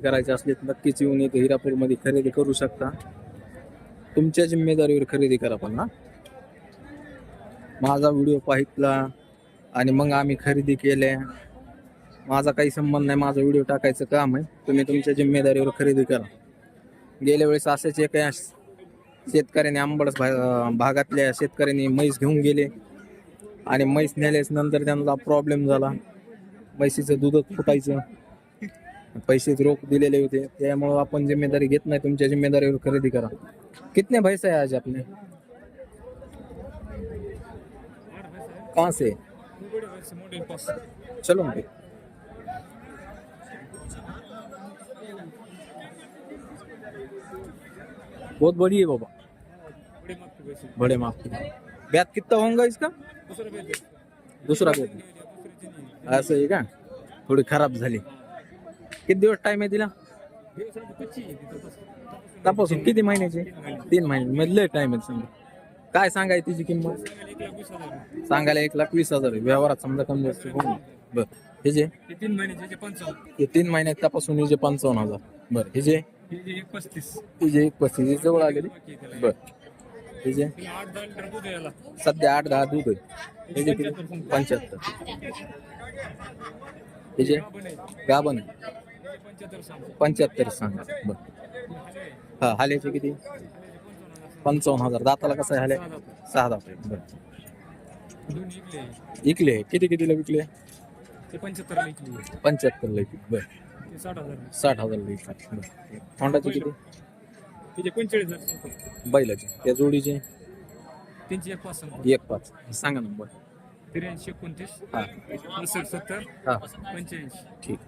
करायचे असली तर नक्कीच येऊन इथे हिरापूरमध्ये खरेदी करू शकता. तुमच्या जिम्मेदारीवर खरेदी करा पण ना. माझा व्हिडिओ पाहितला आणि मग आम्ही खरेदी केल्या. माझा काही संबंध नाही माझा व्हिडिओ टाकायचं काम आहे. तुम्ही तुमच्या जिम्मेदारीवर खरेदी करा. गेल्या वेळेस असेच एका शेतकऱ्याने आंबडस भा- भागातल्या शेतकऱ्यांनी म्हैस घेऊन गेले. आणि म्हैस नेल्यास नंतर त्यांना प्रॉब्लेम झाला. म्हैसीचं दूधच फुटायचं. पैसेच रोख दिलेले होते. त्यामुळं आपण जिम्मेदारी घेत नाही. तुमच्या जिम्मेदारीवर खरेदी करा. कितने भैंस है आज आपने कहाँ से? चलो फिर। बहुत बड़ी है बाबा. बड़े की ब्यात कितना होगा इसका? दुसरा बेत असं आहे का थोडी खराब झाली. किती दिवस टाइम आहे तिला? तपासून. किती महिन्याचे? तीन महिने. मधले टाइम आहे समजा. काय सांगाय तिची किंमत? सांगायला एक लाख वीस हजार आहे. व्यवहारात समजा कमी जास्त होऊन बर. हे जे? तीन महिन्याचे पंचावन्न. हे तीन महिन्यात तपासून हे जे पंचावन्न हजार. बर. हे जे? एक पस्तीस हे जे एक पस्तीस हे जवळ आलेली? बर. हे जे? सध्या आठ दहा दूध आहे. हे जे पंच्याहत्तर. हे जे? गाभण आहे. पंच्याहत्तर सांग. बर. हा हाल्याचे किती? पंचावन्न हजार. दाताला कसं आहे हाल्या? सहा दात बर. इकले विकले किती कितीला विकले? पंच्याहत्तर इकले पंच्याहत्तरला विकले. बर. साठ हजार होंडाचे किती? बैलाचे. त्या जोडीचे? त्यांची एक पाच एक पाच. सांगा नंबर त्र्याऐंशी एकोणतीस हा. सत्तर हा. पंच्याऐंशी. ठीक.